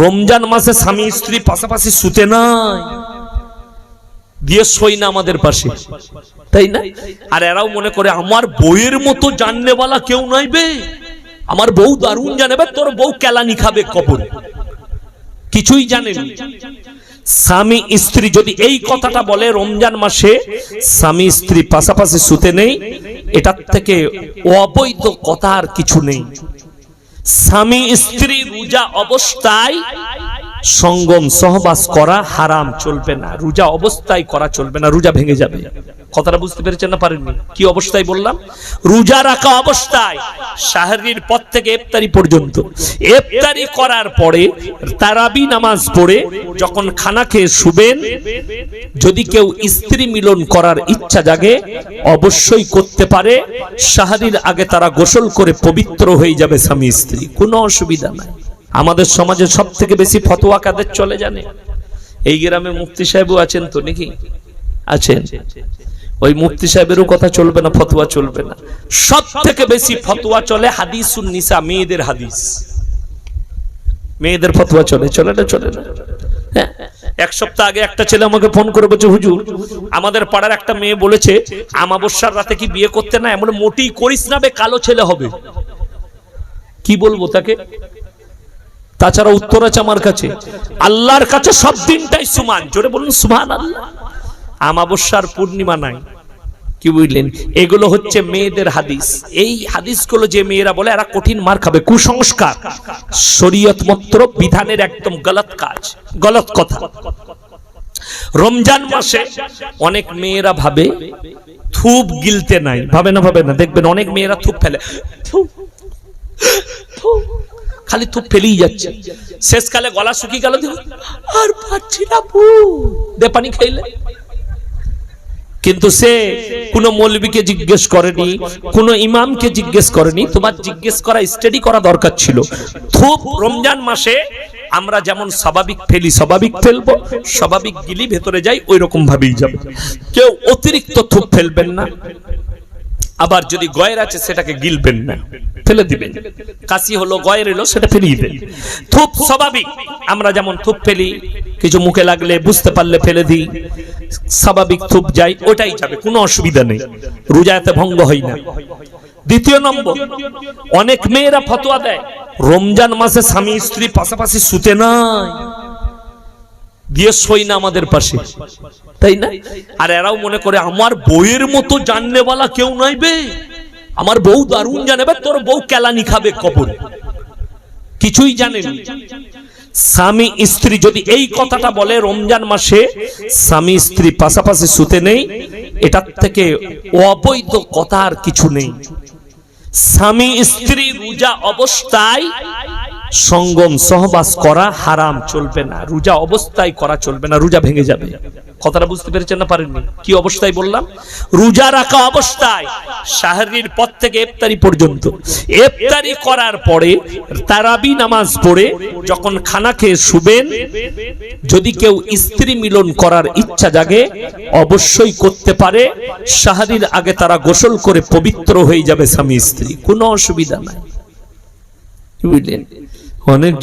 রমজান মাসে স্বামী স্ত্রী পাশাপাশি শুতে নাই। দিয়ে সই না আমাদের পাশে। তাই না? আর এরাও মনে করে আমার বইয়ের মতো জাননেওয়ালা কেউ নাই বে। আমার বউ দারুণ জানে বে, তোর বউ কেলানি খাবে কবর। কিছুই জানেনি স্বামী স্ত্রী যদি এই কথাটা বলে রমজান মাসে স্বামী স্ত্রী পাশাপাশি শুতে নেই এটার থেকে অবৈধ কথা আর কিছু নেই। স্বামী স্ত্রী রোজা অবস্থায় সঙ্গম সহবাস করা হারাম চলবে না। রোজা অবস্থায় করা চলবে না, রোজা ভেঙে যাবে। কথাটা বুঝতে পেরেছেন না পারেননি? কি অবস্থায় বললাম? রোজা রাখা অবস্থায় শাহরির পর থেকে ইফতারি পর্যন্ত। ইফতারি করার পরে তারাবি নামাজ পড়ে যখন খানা খেয়ে শুবেন, যদি কেউ স্ত্রী মিলন করার ইচ্ছা জাগে, অবশ্যই করতে পারে। শাহরির আগে তারা গোসল করে পবিত্র হয়ে যাবে স্বামী স্ত্রী। কোনো অসুবিধা নাই। আমাদের সমাজে সব থেকে বেশি ফতোয়া কাদের চলে জানে? এই গ্রামে মুফতি সাহেবও আছেন তো নাকি? আছেন। ওই মুফতি সাহেবেরও কথা চলবে না ফতোয়া চলবে না। সব থেকে বেশি ফতোয়া চলে হাদিসুন নিসা মেয়েদের হাদিস। মেয়েদের ফতোয়া চলে চলে না চলে না? হ্যাঁ, এক সপ্তাহ আগে একটা ছেলে আমাকে ফোন করে বলছে হুজুর আমাদের পাড়ার একটা মেয়ে বলেছে আমাবস্যার রাতে কি বিয়ে করতে না এমন মোটেই করিস না বে কালো ছেলে হবে। কি বলব তাকে? তাছাড়া উত্তর আছে আমার কাছে আল্লাহর কাছে সব দিনটাই সমান। জোরে বলুন সুমান আল্লাহ আমাবস্যার পূর্ণিমা নাই। কি বুঝলেন? এগুলো হচ্ছে মেয়েদের হাদিস। এই হাদিসগুলো যে মেয়েরা বলে, এরা কঠিন মার খাবে। কুসংস্কার। শরীয়ত মন্ত্র বিধানের একদম গলত কাজ, গলত কথা। রমজান মাসে অনেক মেয়েরা ভাবে, থুপ গিলতে নাই। ভাবে না ভাবে না। দেখবেন অনেক মেয়েরা থুপ ফেলে। খালি থুপ ফেলেই যাচ্ছে। শেষকালে গলা শুকিয়ে গেল আর পাচ্ছি না দে পানি খাইলে। কিন্তু সে কোন মৌলবীকে জিজ্ঞেস করেনি, কোন ইমামকে জিজ্ঞেস করেনি। তোমার জিজ্ঞেস করা স্টাডি করা দরকার ছিল। খুব রমজান মাসে আমরা যেমন স্বাভাবিক ফেলি, স্বাভাবিক ফেলব, স্বাভাবিক গিলি ভেতরে যাই ওই রকম ভাবেই যাবে। কেউ অতিরিক্ত থুপ ফেলবেন না। আবার যদি গয়ের আছে, সেটাকে গিলবেন না। ফেলে দিবেন। কাশি হলো, গয়ের এলো, সেটা ফেলিয়ে দেন। থুপ স্বাভাবিক। আমরা যেমন থুপ ফেলি, কিছু মুখে লাগলে বুঝতে পারলে ফেলে দিই। স্বাভাবিক থুপ যাই, ওটাই যাবে, কোনো অসুবিধা নেই। রোজাতে ভঙ্গ হয় না। দ্বিতীয় নম্বর, অনেক মেয়েরা ফতোয়া দেয়, রমজান মাসে স্বামী স্ত্রী পাশাপাশি শুতে নাই। দিয়ে সই না আমাদের পাশে। তাই না? আর এরাও মনে করে, আমার বইয়ের মতো জাননেওয়ালা কেউ নাই বে। আমার বউ দারুণ জানেবে তোর বউ কেলানি খাবে কবর। কিছুই জানেনি স্বামী স্ত্রী যদি এই কথাটা বলে রমজান মাসে, স্বামী স্ত্রী পাশাপাশি শুতে নেই, এটার থেকে অবৈধ কথা আর কিছু নেই। স্বামী স্ত্রী রোজা অবস্থায় সঙ্গম সহবাস করা হারাম চলবে না। রোজা অবস্থায় করা চলবে না, রোজা ভেঙে যাবে। কথাটা বুঝতে পেরেছেন না পারেননি? কি অবস্থায় বললাম? রোজা রাখা অবস্থায় শাহরির পর থেকে ইফতারি পর্যন্ত। ইফতারি করার পরে তারাবি নামাজ পড়ে যখন খানা খেয়ে শুবেন, যদি কেউ স্ত্রী মিলন করার ইচ্ছা জাগে, অবশ্যই করতে পারে। শাহরির আগে তারা গোসল করে পবিত্র হয়ে যাবে স্বামী স্ত্রী। কোনো অসুবিধা নাই। বুঝলেন? অনেক